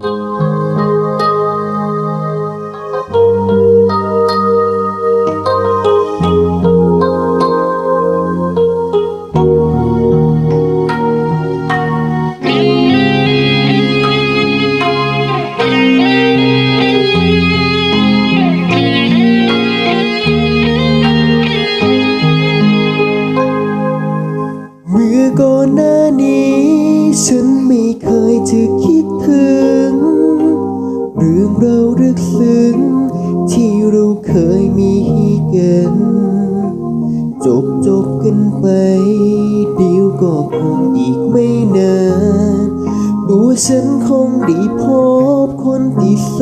เเราลึกซึ้งที่เราเคยมีให้กันจบจบกันไป เดี๋ยวก็คงอีกไม่นานตัวฉันคงได้พบคนที่แส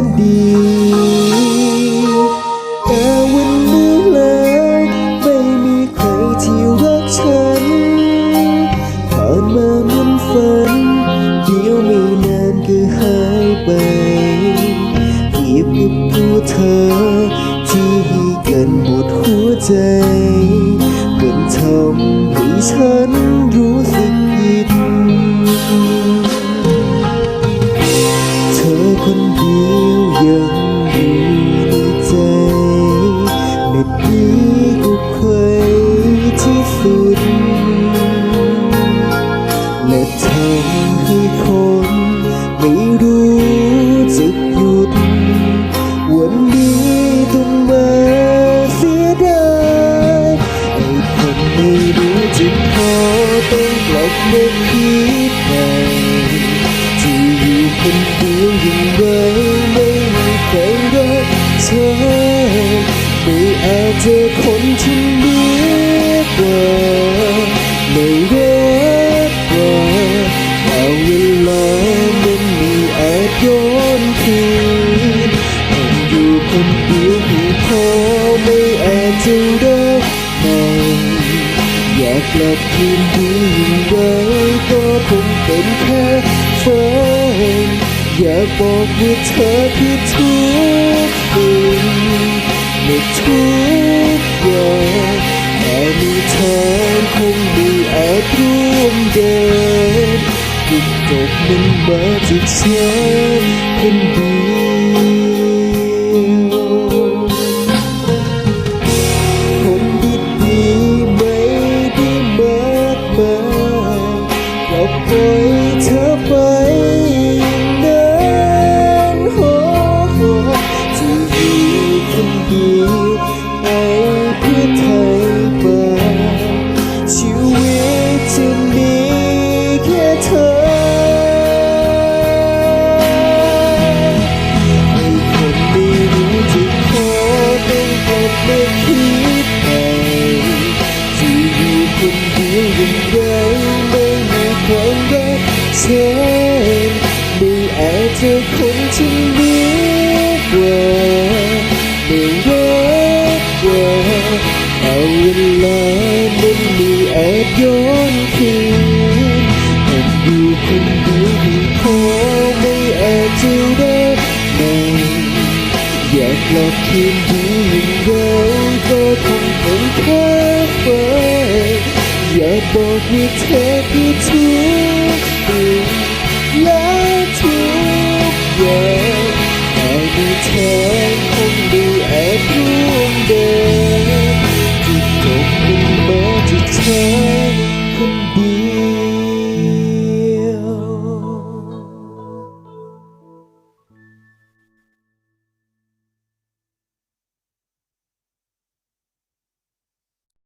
นดี อ ที่ให้กันหมดหัวใจมันทำให้ฉัน อกลับมาคิดใหม่จะอยู่คนเดียวอย่างไรไม่มีใครรักเธอไม่อาจเจอคนที่ดีกว่าไม่รักกว่าเอาเวลามันมีอาจย้อนคืนต้องอยู่คนเดียวให้พอไม่อาจจะรักใหม่อยากกลับคืนดี อย่างไรก็คงเป็นแค่ฝันอยากบอกว่าเธอคือทุกสิ่งในทุกอย่างแต่มีเธอคงม่อาจร่วมเดินจุดจบมันมาจากฉันคนเดียว เธอไปอย่างนั้นโอ้โหจะอยู่คนเดียวไปเพื่อไทยบ้างชีวิตจะมีแค่เธอให้คนไม่รู้จะขอต้องกลับมาคิดไปจะอยู่คนเดียวย่งไรไม่มีความรั กฉันไม่อาจเจอคนที่ดีกว่าไม่รักกว่าเอาเวลามันไม่อาจย้อนคืนแต่อยู่คนเดียวให้พอไม่อาจจะรักใหม่อยากกลับคืน บอกว่เธอคือทุกสิ่งและทุกอย่างแต่มีเธอคงดูแอบร่วมเดิน